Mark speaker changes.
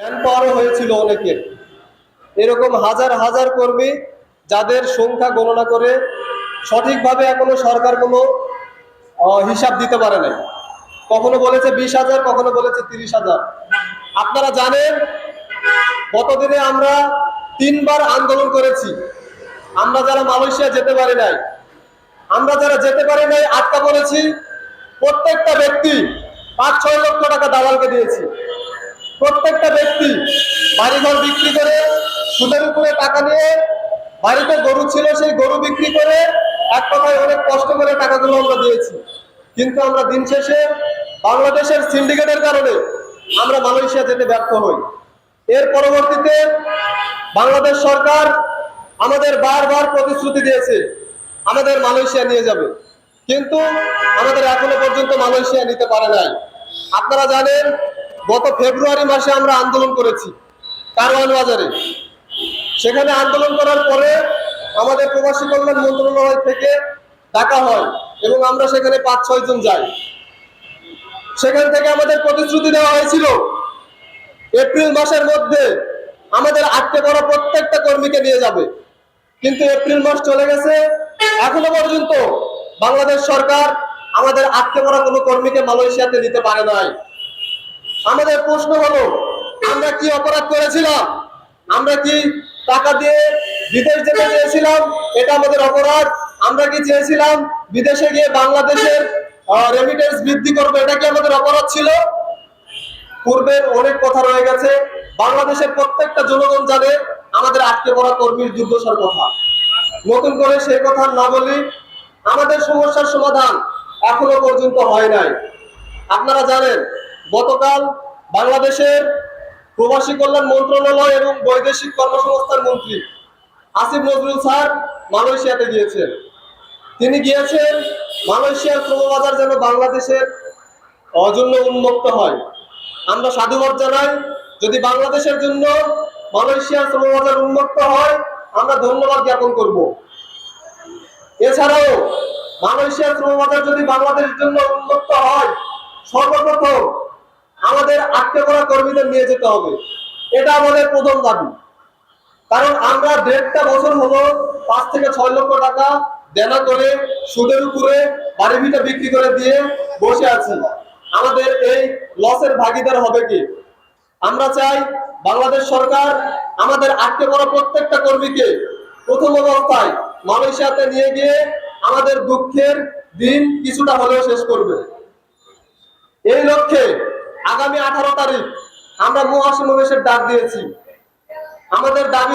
Speaker 1: Man পাওয়ারও হয়েছিল অনেকের এরকম হাজার হাজার কর্মী যাদের সংখ্যা গণনা করে সঠিকভাবে এখনও সরকার কোনো হিসাব দিতে পারে নাই। কখনো বলেছে বিশ হাজার, কখনো বলেছে তিরিশ হাজার। আপনারা জানেন, গতদিনে আমরা তিনবার আন্দোলন করেছি। আমরা যারা মালয়েশিয়া যেতে পারি নাই, আমরা যারা যেতে পারি নাই, আটকা পড়েছি, প্রত্যেকটা ব্যক্তি পাঁচ ছয় লক্ষ টাকা দালালকে দিয়েছি। প্রত্যেকটা ব্যক্তি বাড়িঘর বিক্রি করে, সুদের উপরে টাকা নিয়ে বাড়িতে গরু ছিল, সেই গরু বিক্রি করে এক কথায় অনেক কষ্ট করে টাকাগুলো আমরা দিয়েছি। কিন্তু আমরা দিন শেষে বাংলাদেশের সিন্ডিকেটের কারণে আমরা মালয়েশিয়া যেতে ব্যর্থ হই। এর পরবর্তীতে বাংলাদেশ সরকার আমাদের বারবার প্রতিশ্রুতি দিয়েছে, আমাদের মালয়েশিয়া নিয়ে যাবে। কিন্তু আমাদের এখনও পর্যন্ত মালয়েশিয়া নিতে পারে নাই। আপনারা জানেন গত ফেব্রুয়ারি মাসে আমরা আন্দোলন করেছি, কারওয়ান বাজারে। সেখানে আন্দোলন করার পরে আমাদের প্রবাসী কল্যাণ মন্ত্রণালয় থেকে ডাকা হয় এবং আমরা সেখানে পাঁচ ছয় জন যাই। সেখান থেকে আমাদের প্রতিশ্রুতি দেওয়া হয়েছিল, এপ্রিল মাসের মধ্যে আমাদের আটকে পড়া প্রত্যেকটা কর্মীকে নিয়ে যাবে। কিন্তু এপ্রিল মাস চলে গেছে, এখনও পর্যন্ত বাংলাদেশ সরকার আমাদের আটকে পড়া কোনো কর্মীকে মালয়েশিয়াতে নিতে পারে নাই। আমাদের প্রশ্ন হলো, আমরা কি অপরাধ করেছিলাম? আমরা কি টাকা দিয়ে বিদেশ যেতে চেয়েছিলাম? এটা আমাদের অপরাধ। আমরা কি চেয়েছিলাম বিদেশে গিয়ে বাংলাদেশের রেমিটেন্স বৃদ্ধি করব? এটা কি আমাদের অপরাধ ছিল? পূর্বের অনেক কথা রয়ে গেছে। বাংলাদেশের প্রত্যেকটা জনগণ জানে আমাদের আটকে পড়া কর্মীর দুর্দশার কথা। নতুন করে সেই কথা না বলি, আমাদের সমস্যার সমাধান এখনও পর্যন্ত হয় নাই। আপনারা জানেন গতকাল বাংলাদেশের প্রবাসী কল্যাণ মন্ত্রণালয় এবং বৈদেশিক কর্মসংস্থান মন্ত্রী আসিফ নজরুল স্যার মালয়েশিয়াতে গিয়েছেন। তিনি গিয়েছেন মালয়েশিয়ার শ্রমবাজার যেন বাংলাদেশের অজন্য উন্মুক্ত হয়। আমরা সাধুবাদ জানাই, যদি বাংলাদেশের জন্য মালয়েশিয়ার শ্রমবাজার উন্মুক্ত হয়, আমরা ধন্যবাদ জ্ঞাপন করব। এছাড়াও মালয়েশিয়ার শ্রমবাজার যদি বাংলাদেশের জন্য উন্মুক্ত হয়, সর্বপ্রথম আমাদের আটকে পড়া কর্মীদের নিয়ে যেতে হবে। এটা আমাদের প্রথম দাবি। কারণ আমরা দেড়টা বছর হলো পাঁচ থেকে ছয় লক্ষ টাকা দেনা করে, সুদের উপরে বাড়ি ভিটা বিক্রি করে দিয়ে বসে আছি। আমাদের এই লসের ভাগিদার হবে কি? আমরা চাই বাংলাদেশ সরকার আমাদের আটকে পড়া প্রত্যেকটা কর্মীকে প্রথম অবস্থায় মালয়েশিয়াতে নিয়ে গিয়ে আমাদের দুঃখের দিন কিছুটা হলেও শেষ করবে। এই লক্ষ্যে আগামী আঠারো তারিখ আমরা মহাসমাবেশের ডাক দিয়েছি। আমাদের দাবি